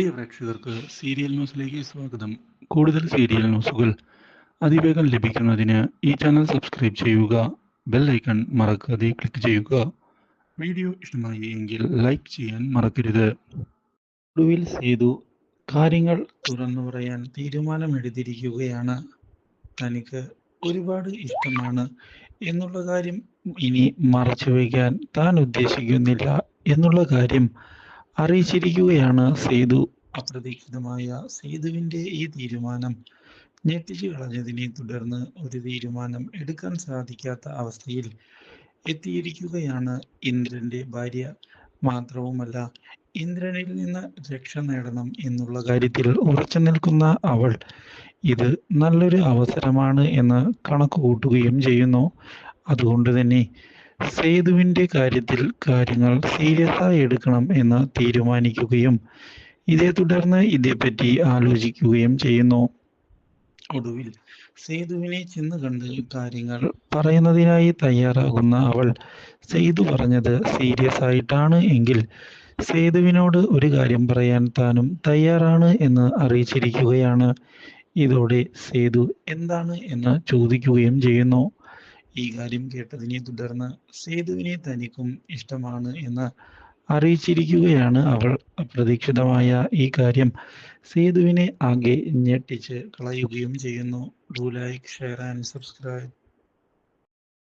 പ്രിയ പ്രേക്ഷകർക്ക് സീരിയൽ ന്യൂസിലേക്ക് സ്വാഗതം. കൂടുതൽ സീരിയൽ ന്യൂസുകൾ അതിവേഗം ലഭിക്കുന്നതിന് ഈ ചാനൽ സബ്സ്ക്രൈബ് ചെയ്യുക ബെൽ ഐക്കൺ മറക്കാതെ ക്ലിക്ക് ചെയ്യുക. വീഡിയോ ഇഷ്ടമായി എങ്കിൽ ലൈക്ക് ചെയ്യാൻ മറക്കരുത്. ഒടുവിൽ സേതു കാര്യങ്ങൾ തുറന്നു പറയാൻ തീരുമാനമെടുത്തിരിക്കുകയാണ്. തനിക്ക് ഒരുപാട് ഇഷ്ടമാണ് എന്നുള്ള കാര്യം ഇനി മറച്ചു വയ്ക്കാൻ താൻ ഉദ്ദേശിക്കുന്നില്ല എന്നുള്ള കാര്യം അറിയിച്ചിരിക്കുകയാണ് സേതു. അപ്രതീക്ഷിതമായ സേതുവിന്റെ ഈ തീരുമാനം ഞെട്ടിച്ചു കളഞ്ഞതിനെ തുടർന്ന് ഒരു തീരുമാനം എടുക്കാൻ സാധിക്കാത്ത അവസ്ഥയിൽ എത്തിയിരിക്കുകയാണ് ഇന്ദ്രന്റെ ഭാര്യ. മാത്രവുമല്ല ഇന്ദ്രനിൽ നിന്ന് രക്ഷ നേടണം എന്നുള്ള കാര്യത്തിൽ ഉറച്ചു നിൽക്കുന്ന അവൾ ഇത് നല്ലൊരു അവസരമാണ് എന്ന് കണക്ക് കൂട്ടുകയും ചെയ്യുന്നു. അതുകൊണ്ട് തന്നെ സേതുവിന്റെ കാര്യത്തിൽ കാര്യങ്ങൾ സീരിയസ് ആയി എടുക്കണം എന്ന് തീരുമാനിക്കുകയും ഇതേ തുടർന്ന് ഇതേപ്പറ്റി ആലോചിക്കുകയും ചെയ്യുന്നു. ഒടുവിൽ സേതുവിനെ ചെന്ന് കണ്ട് കാര്യങ്ങൾ പറയുന്നതിനായി തയ്യാറാകുന്ന അവൾ സേതു പറഞ്ഞത് സീരിയസ് ആയിട്ടാണ് എങ്കിൽ സേതുവിനോട് ഒരു കാര്യം പറയാൻ താനും തയ്യാറാണ് എന്ന് അറിയിച്ചിരിക്കുകയാണ്. ഇതോടെ സേതു എന്താണ് എന്ന് ചോദിക്കുകയും ചെയ്യുന്നു. ഈ കാര്യം കേട്ടതിനെ തുടർന്ന് സേതുവിനെ തനിക്കും ഇഷ്ടമാണ് എന്ന് അറിയിച്ചിരിക്കുകയാണ് അവൾ. അപ്രതീക്ഷിതമായ ഈ കാര്യം സേതുവിനെ ആകെ ഞെട്ടിച്ച് കളയുകയും ചെയ്യുന്നു. Do like share and subscribe